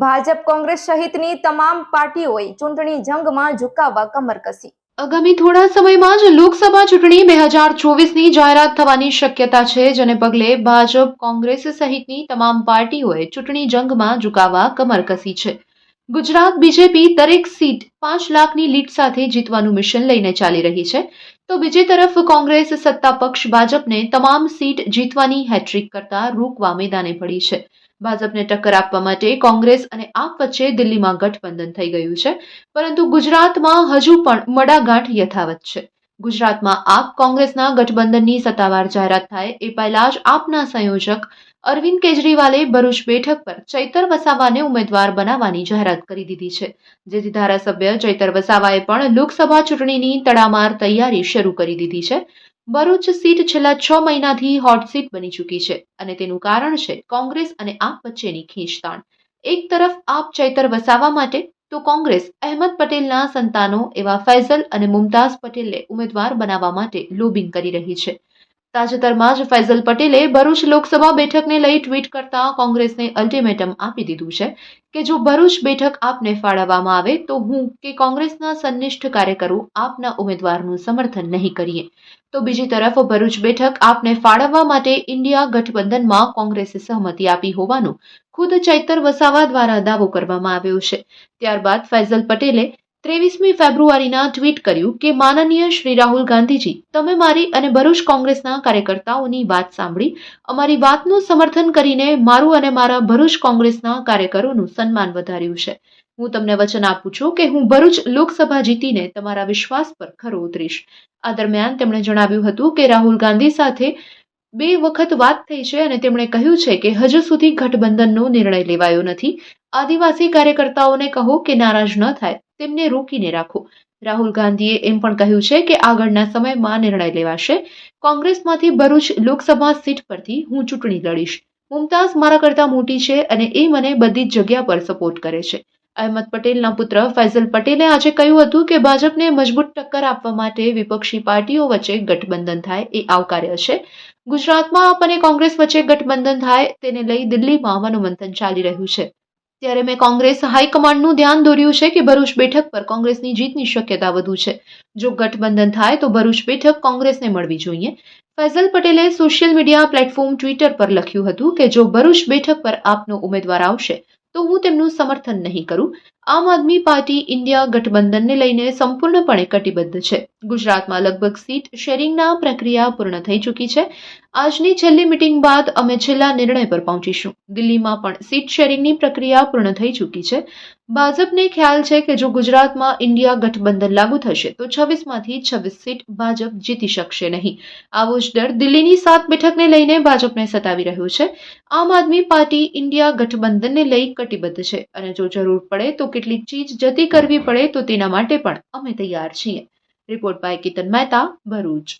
ભાજપ કોંગ્રેસ સહિતની તમામ પાર્ટીઓએ ચૂંટણી જંગમાં ઝુકાવવા કમર કસી. આગામી થોડા સમયમાં જ લોકસભા ચૂંટણી બે હજાર ચોવીસની જાહેરાત થવાની શક્યતા છે, જેને પગલે ભાજપ કોંગ્રેસ સહિતની તમામ પાર્ટીઓએ ચૂંટણી જંગમાં ઝુકાવવા કમર કસી છે. ગુજરાત બીજેપી દરેક સીટ પાંચ લાખની લીડ સાથે જીતવાનું મિશન લઈને ચાલી રહી છે. તો બીજી તરફ કોંગ્રેસ સત્તા પક્ષ ભાજપને તમામ સીટ જીતવાની હેટ્રિક કરતા રોકવા મેદાને પડી છે. ભાજપને ટક્કર આપવા માટે કોંગ્રેસ અને આપ વચ્ચે દિલ્હીમાં ગઠબંધન થઈ ગયું છે. પરંતુ ગુજરાતમાં હજુ પણ મડાગાંઠ યથાવત છે. ગુજરાતમાં આપ કોંગ્રેસના ગઠબંધનની સત્તાવાર જાહેરાત થાય એ પહેલા જ આપના સંયોજક અરવિંદ કેજરીવાલે ભરૂચ બેઠક પર ચૈતર વસાવાને ઉમેદવાર બનાવવાની જાહેરાત કરી દીધી છે. જેથી ધારાસભ્ય ચૈતર વસાવાએ પણ લોકસભા ચૂંટણીની તડામાર તૈયારી શરૂ કરી દીધી છે. ભરૂચ સીટ છેલ્લા છ મહિનાથી હોટ સીટ બની ચૂકી છે અને તેનું કારણ છે કોંગ્રેસ અને આપ વચ્ચેની ખીંચતાણ. એક તરફ આપ ચૈતર વસાવા માટે તો કોંગ્રેસ અહેમદ પટેલના સંતાનો એવા ફૈઝલ અને મુમતાઝ પટેલને ઉમેદવાર બનાવવા માટે લોબિંગ કરી રહી છે. તાજેતરમાં જ ફૈઝલ પટેલે ભરૂચ લોકસભા બેઠકને લઈ ટ્વીટ કરતા કોંગ્રેસને અલ્ટિમેટમ આપી દીધું છે કે જો ભરૂચ બેઠક આપને ફાળવવામાં આવે તો હું કે કોંગ્રેસના સંનિષ્ઠ કાર્યકરો આપના ઉમેદવારનું સમર્થન નહીં કરીએ. તો બીજી તરફ ભરૂચ બેઠક આપને ફાળવવા માટે ઇન્ડિયા ગઠબંધનમાં કોંગ્રેસે સહમતિ આપી હોવાનું ખુદ ચૈતર વસાવા દ્વારા દાવો કરવામાં આવ્યો છે. ત્યારબાદ ફૈઝલ પટેલે ત્રેવીસમી ફેબ્રુઆરીના ટ્વીટ કર્યું કે, માનનીય શ્રી રાહુલ ગાંધીજી, તમે મારી અને ભરૂચ કોંગ્રેસના કાર્યકર્તાઓની વાત સાંભળી. અમારી વાતનું સમર્થન કરીને મારું અને મારા ભરૂચ કોંગ્રેસના કાર્યકરોનું સન્માન વધાર્યું છે. હું તમને વચન આપું છું કે હું ભરૂચ લોકસભા જીતીને તમારા વિશ્વાસ પર ખરો ઉતરીશ. આ દરમિયાન તેમણે જણાવ્યું હતું કે, રાહુલ ગાંધી સાથે બે વખત વાત થઈ છે અને તેમણે કહ્યું છે કે, હજુ સુધી ગઠબંધનનો નિર્ણય લેવાયો નથી. આદિવાસી કાર્યકર્તાઓને કહો કે નારાજ ન થાય, તેમને રોકીને રાખો. રાહુલ ગાંધીએ એમ પણ કહ્યું છે કે આગળના સમયમાં નિર્ણય લેવાશે. કોંગ્રેસમાંથી ભરૂચ લોકસભા સીટ પરથી હું ચૂંટણી લડીશ. મુમતાઝ મારા કરતાં મોટી છે અને એ મને બધી જ જગ્યા પર સપોર્ટ કરે છે. અહેમદ પટેલના પુત્ર ફૈઝલ પટેલે આજે કહ્યું હતું કે ભાજપને મજબૂત ટક્કર આપવા માટે વિપક્ષી પાર્ટીઓ વચ્ચે ગઠબંધન થાય એ આવકાર્ય છે. ગુજરાતમાં આપ અને કોંગ્રેસ વચ્ચે ગઠબંધન થાય તેને લઈ દિલ્હીમાં મનોમંથન ચાલી રહ્યું છે. ત્યારે મેં કોંગ્રેસ હાઈકમાન્ડનું ધ્યાન દોર્યું છે કે ભરૂચ બેઠક પર કોંગ્રેસની જીતની શક્યતા વધુ છે. જો ગઠબંધન થાય તો ભરૂચ બેઠક કોંગ્રેસને મળવી જોઈએ. ફૈઝલ પટેલે સોશિયલ મીડિયા પ્લેટફોર્મ ટ્વિટર પર લખ્યું હતું કે જો ભરૂચ બેઠક પર આપનો ઉમેદવાર આવશે, તો હું તેમનું સમર્થન નહીં કરું. આમ આદમી પાર્ટી ઇન્ડિયા ગઠબંધનને લઈને સંપૂર્ણપણે કટિબદ્ધ છે. ગુજરાતમાં લગભગ સીટ શેરિંગના પ્રક્રિયા પૂર્ણ થઈ ચૂકી છે. આજની છેલ્લી મિટિંગ બાદ અમે છેલ્લા નિર્ણય પર પહોંચીશું. દિલ્હીમાં પણ સીટ શેરિંગની પ્રક્રિયા પૂર્ણ થઈ ચૂકી છે. ભાજપને ખ્યાલ છે કે જો ગુજરાતમાં ઇન્ડિયા ગઠબંધન લાગુ થશે, તો છવ્વીસમાંથી છવ્વીસ સીટ ભાજપ જીતી શકશે નહીં. આવો જ ડર દિલ્હીની સાત બેઠકને લઈને ભાજપને સતાવી રહ્યો છે. આમ આદમી પાર્ટી ઇન્ડિયા ગઠબંધનને લઈ કટિબદ્ધ છે. અને જો જરૂર પડે તો કેટલીક ચીજ જતી કરવી પડે તો તેના માટે પણ અમે તૈયાર છીએ. Report by Kitan Mehta Bharuch.